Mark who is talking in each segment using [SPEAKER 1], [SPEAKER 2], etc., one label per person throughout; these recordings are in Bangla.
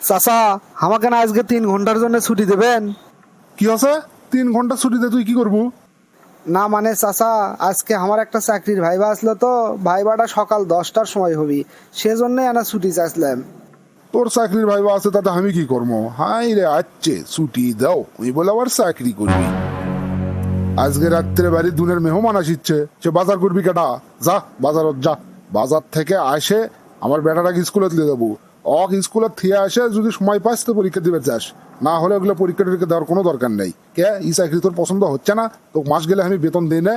[SPEAKER 1] চাচা আমাকে না আজকে তিন ঘণ্টার জন্য ছুটি দেবেন?
[SPEAKER 2] কি আছে? তিন ঘণ্টা ছুটিতে তুই কি করব?
[SPEAKER 1] না মানে চাচা আজকে আমার একটা চাকরির ভাইবা আসলো তো ভাইবাটা সকাল দশটার সময় হবি সেজন্যই আনা ছুটি চাইছিলাম।
[SPEAKER 2] তোর চাকরির ভাইবা আছে তাতে আমি কি করব? হাই রে আচ্ছে ছুটি দাও ওই বলে আবার চাকরি করবি। আজকে রাত্রে বাড়ি দুনের মেহমান আসিচ্ছে সে বাজার করবি কেটা যা বাজারত যা। বাজার থেকে আসে আমার বেটাটাকে স্কুলে তুলে দেবো। অক স্কুলে থিয়ে আসে, যদি সময় পাস তো পরীক্ষা দিবে যাস। না হলে ওগুলো পরীক্ষা টরীক্ষা দেওয়ার কোনো দরকার নেই। কে? এই চাকরি তোর পছন্দ হচ্ছে না? তো মাস গেলে আমি বেতন দিই না।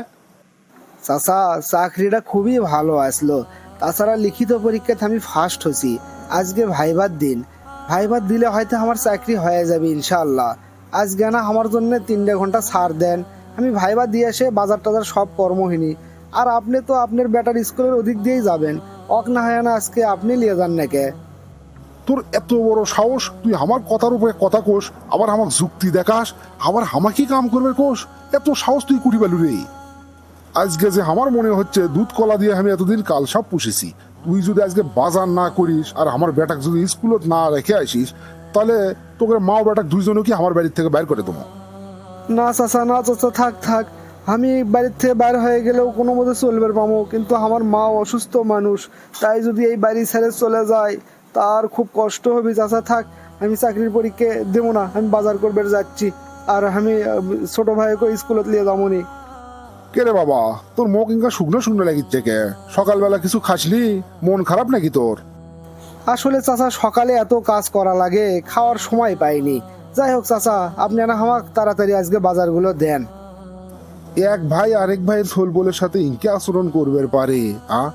[SPEAKER 1] চাচা, চাকরিটা খুবই ভালো আসলো। তাছাড়া লিখিত পরীক্ষাতে আমি ফার্স্ট হছি। আজকে ভাইবার দিন। ভাইবার দিলে হয়তো আমার চাকরি হয়ে যাবে ইনশাল্লাহ আজকে না আমার জন্য তিনটে ঘণ্টা ছাড় দেন। আমি ভাইবা দিয়ে এসে বাজার টাজার সব কর্মহীনী। আর আপনি তো আপনার বেটার স্কুলের ওদিক দিয়েই যাবেন। অক না হয় না আজকে আপনি নিয়ে যান নাকি?
[SPEAKER 2] তোর এত বড় সাহস, তুই আমার কথার উপরে কথা কোষ আবার আমার যুক্তি দেখাস, আবার আমাকে কাম করবে কোষ এত সাহস তুই কুটি পেলু রে। আজকে যে আমার মনে হচ্ছে দুধ কলা দিয়ে আমি এতদিন কাল সব পুষেছি, তুই যদি আজকে বাজার না করিস আর আমার বেটাক যদি স্কুলত না রেখে আসিস, তাহলে তোকে মা ও বেটাক দুইজনও কি আমার বাড়ির থেকে বাইর করে দেবো?
[SPEAKER 1] না চাচা না চাচা, থাক থাক। আমি বাড়ির থেকে বাইর হয়ে গেলেও কোনো মতে চলবে পাবো কিন্তু আমার মা অসুস্থ মানুষ, তাই যদি এই বাড়ি ছেড়ে চলে যায় তার খুব কষ্ট হবে চাচা থাক আমি চাকরির পরীক্ষা দেবো না আমি বাজার করবে যাচ্ছি। আর আমি ছোট ভাইকে স্কুলত নিয়ে যাব নি।
[SPEAKER 2] কে রে বাবা তোর মুখ ইনকা শুকনো শুকনো লাগিচ্ছে কে? সকালবেলা কিছু খাসলি? মন খারাপ নাকি তোর?
[SPEAKER 1] আসলে চাচা সকালে এত কাজ করা লাগে খাওয়ার সময় পাইনি। যাই হোক চাচা আপনি না আমাকে তাড়াতাড়ি আজকে বাজারগুলো দেন।
[SPEAKER 2] এক ভাই আরেক ভাইয়ের সোলবলের সাথে ইনকে আচরণ করবে পারে আ?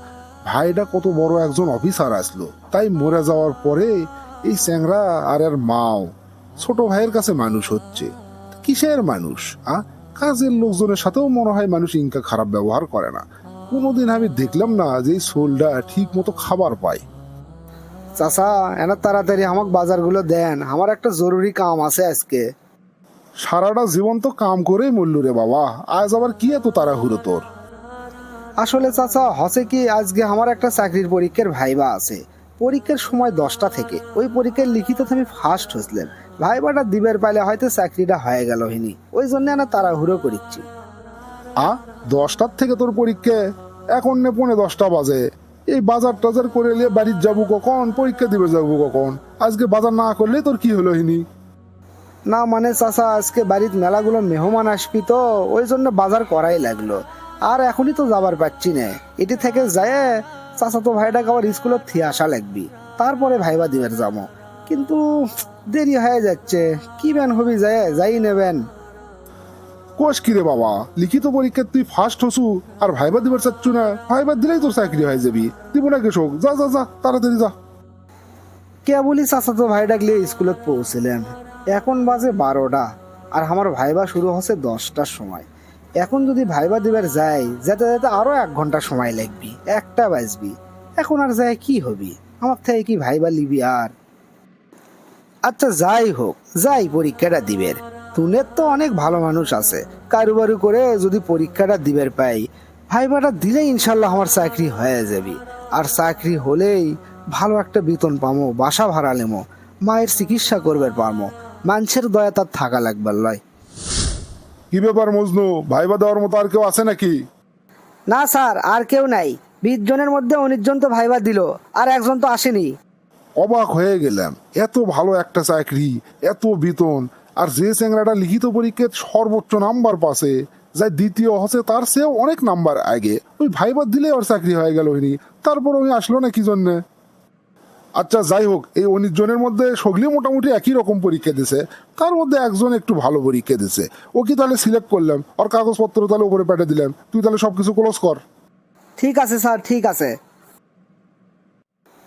[SPEAKER 2] ভাইটা কত বড় একজন অফিসার আসলো। তাই মরে যাওয়ার পরে এই স্যাংরা আর আর মাও ছোট ভাইয়ের কাছে মানুষ হচ্ছে। কিসের মানুষ আ? কাজের লোকজনের সাথেও মনে হয় মানুষ ইনকা খারাপ ব্যবহার করে না। কোনোদিন আমি দেখলাম না যে এই সোলটা ঠিক মতো খাবার পায়।
[SPEAKER 1] চাচা এনা তাড়াতাড়ি আমাকে বাজারগুলো দেন। আমার একটা জরুরি কাম আছে আজকে।
[SPEAKER 2] সারাটা জীবন তো কাম করেই মরল রে বাবা। আজ আবার কি এত তাড়াহুড়ো তোর?
[SPEAKER 1] আসলে চাচা হসে কি আজকে আমার একটা চাকরির পরীক্ষার ভাইবা আছে। পরীক্ষার সময় দশটা থেকে। ওই পরীক্ষার লিখিত আমি ফার্স্ট হয়েছিলাম ভাইবাটা দিবের পাইলে হয়তো চাকরিটা হয়ে গেল হিনি। ওই জন্য না তাড়াহুড়ো করিচ্ছি।
[SPEAKER 2] আ দশটার থেকে তোর পরীক্ষা? এখন নে পৌনে দশটা বাজে। এই বাজার টাজার করে নিয়ে বাড়ির যাব কখন? পরীক্ষা দিবে যাব কখন? আজকে বাজার না করলে তোর কি হলো হিনি?
[SPEAKER 1] না মানে চাচা আজকে বাড়ির মেলাগুলো মেহমান আসবি তো ওই জন্য বাজার করাই লাগল। আর এখনই তো যাবার পাচ্ছি না। এটি থেকে যায় চাচা তো ভাইটাকে আবার স্কুলে থিয়ে আসা লাগবি। তারপরে ভাইবা দিবের যাব। কিন্তু দেরি হয়ে যাচ্ছে। কি ব্যান হবি যায় যাই নেবেন
[SPEAKER 2] কোষ কি রে বাবা? লিখিত পরীক্ষা তুই ফার্স্ট হসু আর ভাইবা দিবার চাচ্ছু না? ভাইবা দিলেই তোর চাকরি হয়ে যাবি। দিব না কৃষক যা যা যা তাড়াতাড়ি যা।
[SPEAKER 1] কে বলি চাচা তো ভাই ডাকলে স্কুলত পৌঁছিলেন? এখন বাজে বারোটা। আর আমার ভাইবা শুরু হচ্ছে দশটার সময়। এখন যদি ভাইবা দিবার যাই, যেতে যেতে আরও এক ঘণ্টা সময় লাগবি, একটা বাজবি। এখন আর যায় কি হবি? আমার থেকে কি ভাইবা লিবি আর? আচ্ছা যাই হোক, যাই পরীক্ষাটা দিবের। তুনের তো অনেক ভালো মানুষ আছে। কারুবারু করে যদি পরীক্ষাটা দিবের পাই, ভাইবাটা দিলে ইনশাল্লাহ আমার চাকরি হয়ে যাবি। আর চাকরি হলেই ভালো একটা বেতন পামো, বাসা ভাড়া নেমো, মায়ের চিকিৎসা করবে পারমো। মানুষের দয়া তার থাকা লাগবার লয়।
[SPEAKER 2] কি ব্যাপার মজনু? ভাইবা দেওয়ার মতো আর কেউ আছে নাকি?
[SPEAKER 1] না স্যার আর কেউ নাই। বিশ জনের মধ্যে উনিশ জন তো ভাইবা দিল আর একজন তো আসেনি।
[SPEAKER 2] অবাক হয়ে গেলাম। এত ভালো একটা চাকরি এত বেতন আর যে চ্যাংরাটা লিখিত পরীক্ষায় সর্বোচ্চ নাম্বার পাশে যাই দ্বিতীয় হচ্ছে তার চেয়েও অনেক নাম্বার আগে। ওই ভাইবার দিলে ওর চাকরি হয়ে গেল হইনি তারপর ওই আসলো না কি জন্যে? আচ্ছা যাই হোক, এই উনিশ জনের মধ্যে সগলি মোটামুটি একই রকম পরীক্ষা দিছে। তার মধ্যে একজন একটু ভালো পরীক্ষা দিছে। ও কি তাহলে সিলেক্ট করলাম? ওর কাগজপত্র তাহলে উপরে পেটে দিলাম। তুই তাহলে সবকিছু ক্লোজ কর।
[SPEAKER 1] ঠিক আছে, স্যার, ঠিক আছে।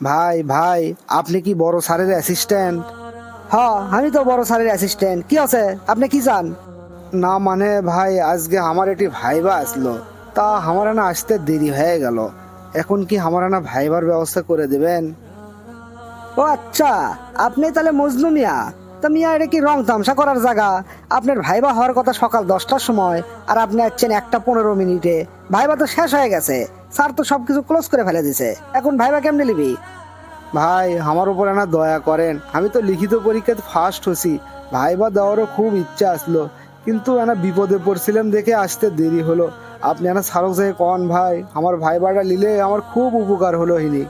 [SPEAKER 1] ভাই ভাই, আপনি কি বড় স্যারের অ্যাসিস্ট্যান্ট হ্যাঁ আমি তো বড় স্যারের অ্যাসিস্ট্যান্ট কি আছে? আপনি কি চান? না মানে ভাই, আজকে আমার একটি ভাইবা আসলো। তা আমার না আসতে দেরি হয়ে গেল। এখন কি আমার না ভাইবার ব্যবস্থা করে দেবেন? ও আচ্ছা আপনি তাহলে মজনু মিয়া। তা মিয়া, এটা কি রং তামসা করার জায়গা? আপনার ভাইবা হওয়ার কথা সকাল দশটার সময়, আর আপনি আসছেন একটা পনেরো মিনিটে। ভাইবা তো শেষ হয়ে গেছে। স্যার তো সবকিছু ক্লোজ করে ফেলে দিছে এখন ভাইবা কেমনে নিবি ভাই, আমার উপর না দয়া করেন। আমি তো লিখিত পরীক্ষাতে ফার্স্ট হছি। ভাইবা দেওয়ারও খুব ইচ্ছা আসলো। কিন্তু এনা বিপদে পড়ছিলাম দেখে আসতে দেরি হলো। আপনি এনা সারক যাই কন ভাই, আমার ভাইবাটা নিলে আমার খুব উপকার হলো হিনি।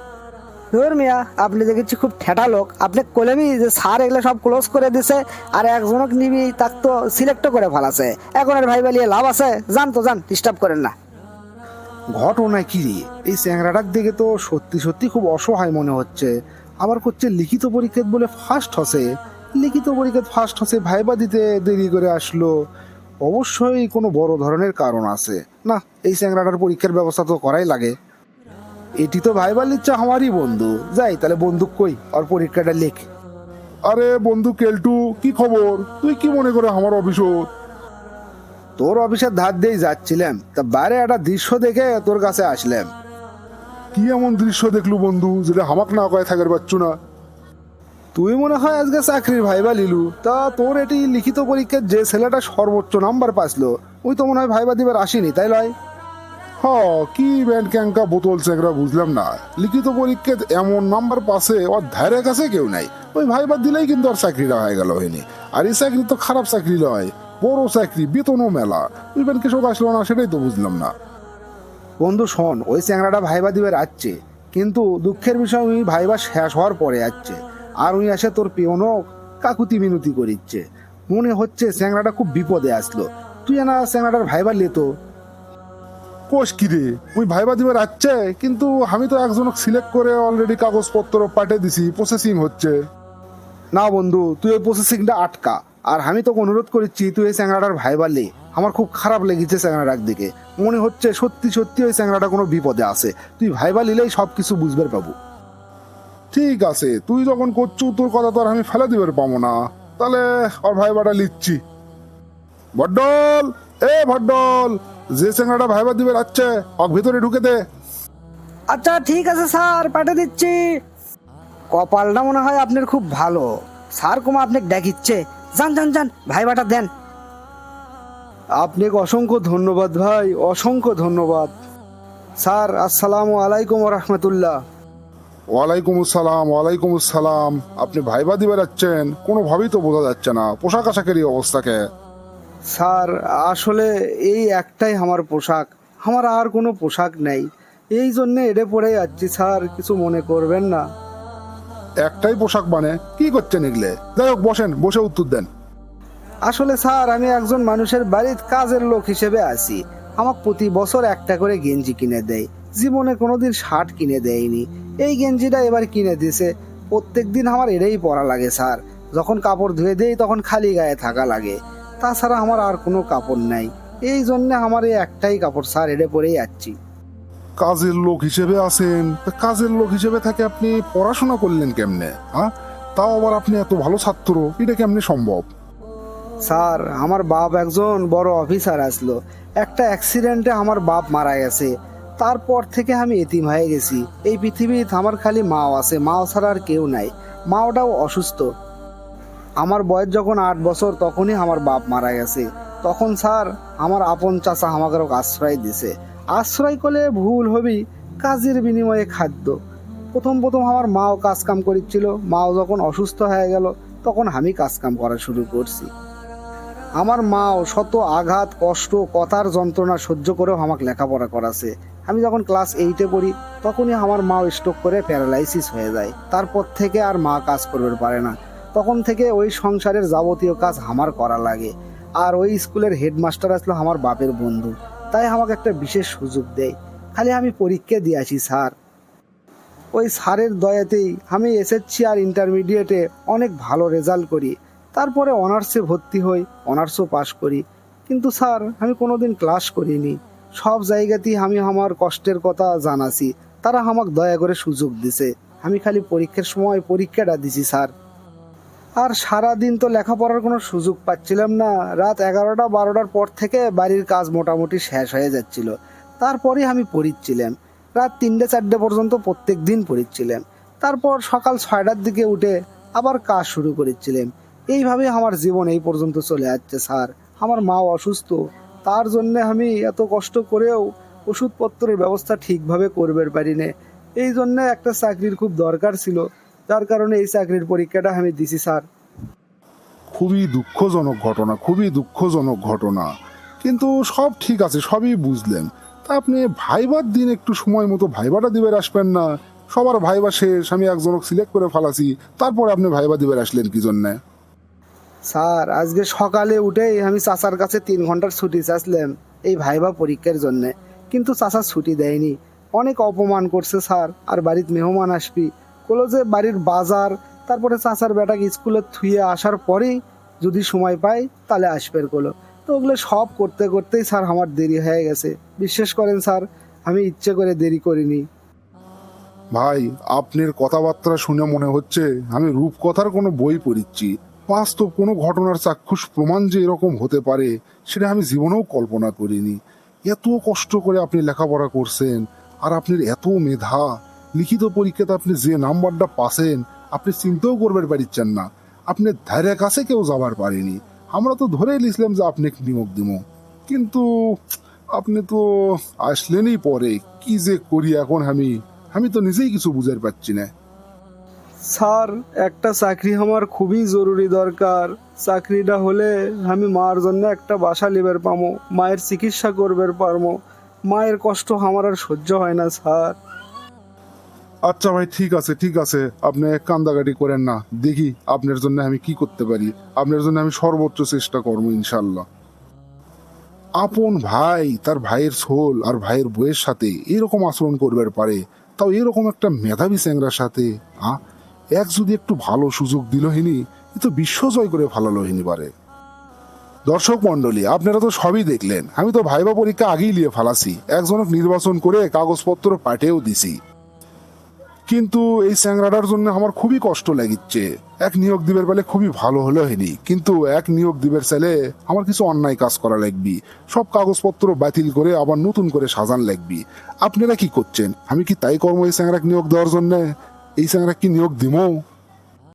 [SPEAKER 3] ধর মিয়া, আপনি দেখেছি খুব ঠেটা লোক। আপনি কলেমি যে স্যার এগুলো সব ক্লোজ করে দিছে, আর একজনক নিবি, তাক তো সিলেক্ট করে ফেলাছে। এখন আর ভাই বালিয়ে লাভ আছে? যান তো যান ডিস্টার্ব করেন না।
[SPEAKER 1] ঘটনা কি রে? এই চ্যাংরাটার দিকে তো সত্যি সত্যি খুব অসহায় মনে হচ্ছে। আবার করছে লিখিত পরীক্ষাত বলে ফার্স্ট হসে। লিখিত পরীক্ষাত ফার্স্ট হসে, ভাইবা দিতে দেরি করে আসলো। অবশ্যই কোনো বড় ধরনের কারণ আছে। না, এই চ্যাংরাটার পরীক্ষার ব্যবস্থা তো করাই লাগে। এটি তো ভাইবার লিচ্ছে আমারই বন্ধু। যাই তাহলে বন্দুক কই? আর পরীক্ষাটা লেখ।
[SPEAKER 2] আরে বন্ধু কেলটু কি খবর? তুই কি মনে করে আমার অফিসত
[SPEAKER 1] তোর অফিসের ধার দিয়েই যাচ্ছিলাম। তা বাইরে একটা দৃশ্য দেখে তোর কাছে আসলাম।
[SPEAKER 2] কি এমন দৃশ্য দেখলু বন্ধু যেটা হামাক না কয়ে থাকার পাচ্ছ না?
[SPEAKER 1] তুই মনে হয় আজকে চাকরির ভাইবা লিলু তা তোর এটি লিখিত পরীক্ষার যে ছেলেটা সর্বোচ্চ নাম্বার পাসলো ওই তো মনে হয় ভাইবা দিবার আসেনি তাই লয়?
[SPEAKER 2] হ কি ব্যান্ড ক্যাঙ্কা বোতল চেংরা বুঝলাম না। লিখিত পরীক্ষায় এমন নাম্বার পাশে ওর ধারে কাছে কেউ নাই। ওই ভাইবার দিলেই কিন্তু আর চাকরিটা হয়ে গেল হয়নি। আর এই চাকরি তো খারাপ চাকরি নয়, বড় চাকরি, বেতনও মেলা। ওই ব্যান্ড কৃষক আসলো না, সেটাই তো বুঝলাম না।
[SPEAKER 1] বন্ধু, শোন, ওই চ্যাংরাটা ভাইবা দিবার আসছে কিন্তু দুঃখের বিষয় উনি ভাইবা শেষ হওয়ার পরে আসছে আর উনি এসে তোর পিয়নও কাকুতি মিনতি করিচ্ছে। মনে হচ্ছে চ্যাংরাটা খুব বিপদে আসলো। তুই না চ্যাংরাটার ভাইবা লেতো
[SPEAKER 2] কোষ কি রে ওই ভাইবা দিবার আসছে কিন্তু আমি তো একজনক সিলেক্ট করে অলরেডি কাগজপত্র পাঠিয়ে দিছি প্রসেসিং হচ্ছে।
[SPEAKER 1] না বন্ধু তুই ওই প্রসেসিংটা আটকা। আর আমি তোকে অনুরোধ করছি তুই এই চ্যাংরাটার ভাইবা লে। আমার খুব খারাপ লেগেছে চ্যাংরাটার দিকে। মনে হচ্ছে সত্যি সত্যি ওই চ্যাংরাটা কোনো বিপদে আছে। তুই ভাইবা লিলেই সব কিছু বুঝবে পাবো।
[SPEAKER 2] ঠিক আছে তুই যখন করছু তোর কথা তো আর আমি ফেলে দিবার পাবো না। তাহলে ওর ভাইবাটা লিখছি। ভড্ডল এ ভড্ডল যে চেঙ্গাটা ভাইবা দিবে যাচ্ছে অক ভিতরে ঢুকে দে।
[SPEAKER 3] আচ্ছা ঠিক আছে স্যার পাঠিয়ে দিচ্ছি। কপালটা মনে হয় আপনার খুব ভালো। স্যার কুমা আপনাকে ডাকিচ্ছে যান যান যান ভাইবাটা দেন।
[SPEAKER 1] আপনাকে অসংখ্য ধন্যবাদ ভাই অসংখ্য ধন্যবাদ। স্যার আসসালামু আলাইকুম রহমতুল্লাহ।
[SPEAKER 2] ওয়ালাইকুম আসসালাম ওয়ালাইকুম আসসালাম। আপনি ভাইবা দিবে যাচ্ছেন কোনোভাবেই তো বোঝা যাচ্ছে না পোশাক আশাকের এই অবস্থাকে।
[SPEAKER 1] স্যার আসলে এই একটাই আমার পোশাক। আমার আর কোনো পোশাক নেই। এই জন্য এড়ে পড়ে যাচ্ছি স্যার কিছু মনে করবেন না।
[SPEAKER 2] একটাই পোশাক মানে? কি করছেন এগুলে? যাই হোক বসেন বসে উত্তর দেন।
[SPEAKER 1] আসলে স্যার আমি একজন মানুষের বাড়ির কাজের লোক হিসেবে আছি। আমাকে প্রতি বছর একটা করে গেঞ্জি কিনে দেয়। জীবনে কোনোদিন শার্ট কিনে দেয়নি। এই গেঞ্জিটা এবার কিনে দিছে। প্রত্যেক দিন আমার এটাই পরা লাগে স্যার। যখন কাপড় ধুয়ে দেই তখন খালি গায়ে থাকা লাগে। তাছাড়া আমার আর কোনো কাপড় নাই। এই জন্য আমার এই একটাই কাপড় স্যার এড়ে পরেই যাচ্ছি।
[SPEAKER 2] কাজের লোক হিসেবে আছেন। তা কাজের লোক হিসেবে থাকে আপনি পড়াশোনা করলেন কেমনে হ্যাঁ? তাও আবার আপনি এত ভালো ছাত্র এটা কেমনে সম্ভব?
[SPEAKER 1] স্যার আমার বাপ একজন বড় অফিসার আসলো। একটা অ্যাক্সিডেন্টে আমার বাপ মারা গেছে। তারপর থেকে আমি এতিম হয়ে গেছি। এই পৃথিবীতে আমার খালি মাও আছে। মাও ছাড়া আর কেউ নাই। মাওটাও অসুস্থ। আমার বয়স যখন আট বছর, তখনই আমার বাপ মারা গেছে। তখন স্যার আমার আপন চাচা আমাকে আশ্রয় দিছে আশ্রয় করলে ভুল হবি, কাজের বিনিময়ে খাদ্য। প্রথম প্রথম আমার মাও কাজ কাম করেছিল মাও যখন অসুস্থ হয়ে গেল, তখন আমি কাজ কাম করা শুরু করছি। আমার মাও শত আঘাত, কষ্ট, কথার যন্ত্রণা সহ্য করেও আমাকে লেখাপড়া করাছে। আমি যখন ক্লাস এইটে পড়ি, তখনই আমার মাও স্ট্রোক করে প্যারালাইসিস হয়ে যায়। তারপর থেকে আর মা কাজ করবে পারে না। তখন থেকে ওই সংসারের যাবতীয় কাজ আমার করা লাগে। আর ওই স্কুলের হেডমাস্টার আসলো আমার বাপের বন্ধু। তাই আমাকে একটা বিশেষ সুযোগ দেয়। খালি আমি পরীক্ষা দিয়ে স্যার। ওই স্যারের দয়াতেই আমি এসএসসি আর ইন্টারমিডিয়েটে অনেক ভালো রেজাল্ট করি। তারপরে অনার্সে ভর্তি হই, অনার্সও পাশ করি। কিন্তু স্যার, আমি কোনোদিন ক্লাস করিনি। সব জায়গাতেই আমি আমার কষ্টের কথা জানাছি। তারা আমাকে দয়া করে সুযোগ দিছে। আমি খালি পরীক্ষার সময় পরীক্ষাটা দিছি, স্যার। আর সারা দিন তো লেখাপড়ার কোনো সুযোগ পাচ্ছিলাম না। রাত এগারোটা বারোটার পর থেকে বাড়ির কাজ মোটামুটি শেষ হয়ে যাচ্ছিল। তারপরে আমি পড়িচ্ছিলাম। রাত তিনটে চারটে পর্যন্ত প্রত্যেক দিন পড়িচ্ছিলাম। তারপর সকাল ছয়টার দিকে উঠে আবার কাজ শুরু করেছিলাম। এইভাবে আমার জীবন এই পর্যন্ত চলে যাচ্ছে স্যার। আমার মাও অসুস্থ। তার জন্য আমি এত কষ্ট করেও ওষুধপত্রের ব্যবস্থা ঠিকভাবে করবে পারি না এই জন্য একটা চাকরির খুব দরকার ছিল। যার কারণে এই চাকরির পরীক্ষাটা আমি দিছি স্যার।
[SPEAKER 2] খুবই দুঃখজনক ঘটনা খুবই দুঃখজনক ঘটনা। কিন্তু সব ঠিক আছে সবই বুঝলেন। তা আপনি ভাইবার দিন একটু সময় মতো ভাইবাটা দিবের আসবেন না? সবার ভাইবা শেষ আমি একজনক সিলেক্ট করে ফেলাছি। তারপরে আপনি ভাইবা দিবের আসলেন কি জন্যে?
[SPEAKER 1] স্যার আজকে সকালে উঠেই আমি চাচার কাছে তিন ঘণ্টার ছুটি চাইছিলাম এই ভাইবা পরীক্ষার জন্য। কিন্তু চাচা ছুটি দেয়নি। অনেক অপমান করছে স্যার। আর বাড়িতে মেহমান আসবি বলল যে বাড়ির বাজার, তারপরে চাচার বেটাকে স্কুলে থুয়ে আসার পরেই যদি সময় পাই তাহলে আসবে কোলো তো ওগুলো সব করতে করতেই স্যার আমার দেরি হয়ে গেছে। বিশ্বাস করেন স্যার, আমি ইচ্ছে করে দেরি করিনি।
[SPEAKER 2] ভাই, আপনার কথাবার্তা শুনে মনে হচ্ছে আমি রূপকথার কোনো বই পড়িচ্ছি। বাস্তব কোনো ঘটনার চাক্ষুষ প্রমাণ যে এরকম হতে পারে, সেটা আমি জীবনেও কল্পনা করিনি। এত কষ্ট করে আপনি লেখাপড়া করছেন, আর আপনার এত মেধা লিখিত পরীক্ষাতে আপনি যে নাম্বারটা পাসেন আপনি চিন্তাও করবার পারিচ্ছেন না। আপনি ধারে কাছে কেউ যাবার পারেনি। আমরা তো ধরে নিয়েছিলাম যে আপনি নিয়োগ দিব। কিন্তু আপনি তো আসলেনই পরে। কি যে করি এখন আমি? আমি তো নিজেই কিছু বুঝতে পারছি না।
[SPEAKER 1] স্যার, একটা চাকরি আমার খুবই জরুরি দরকার। চাকরিটা হলে আমি মার জন্য একটা বাসা লিবার পামো, মায়ের চিকিৎসা করবার পারমো। মায়ের কষ্ট আমার আর সহ্য হয় না, স্যার।
[SPEAKER 2] আচ্ছা ভাই, ঠিক আছে ঠিক আছে। আপনি কান্দাকাটি করেন না। দেখি আপনার জন্য আমি কি করতে পারি। আপনার জন্য আমি সর্বোচ্চ চেষ্টা করব ইনশাল্লাহ আপন ভাই, তার ভাইয়ের ছোল আর ভাইয়ের বইয়ের সাথে এরকম আচরণ করবার পারে, তাও এরকম একটা মেধাবী চ্যাংরার সাথে, আ? এক যদি একটু ভালো সুযোগ দিল হিনি, এ তো বিশ্ব জয় করে ভালো হিনি পারে। দর্শক মন্ডলী আপনারা তো সবই দেখলেন। আমি তো ভাইবা পরীক্ষা আগেই নিয়ে ফালাছি। একজনক নির্বাচন করে কাগজপত্র পাঠিয়েও দিছি। কিন্তু এই স্যাংরাটার জন্য আমার খুবই কষ্ট লাগিচ্ছে। এক নিয়োগ দিবের বেলে খুবই ভালো হলো হয়নি। কিন্তু এক নিয়োগ দিবের চাইলে আমার কিছু অন্যায় কাজ করা লাগবি। সব কাগজপত্র বাতিল করে আবার নতুন করে সাজান লাগবি। আপনারা কি করছেন? আমি কি তাই কর্ম এই স্যাংরাক নিয়োগ দেওয়ার জন্য? এই স্যাংরাক কি নিয়োগ দিমো?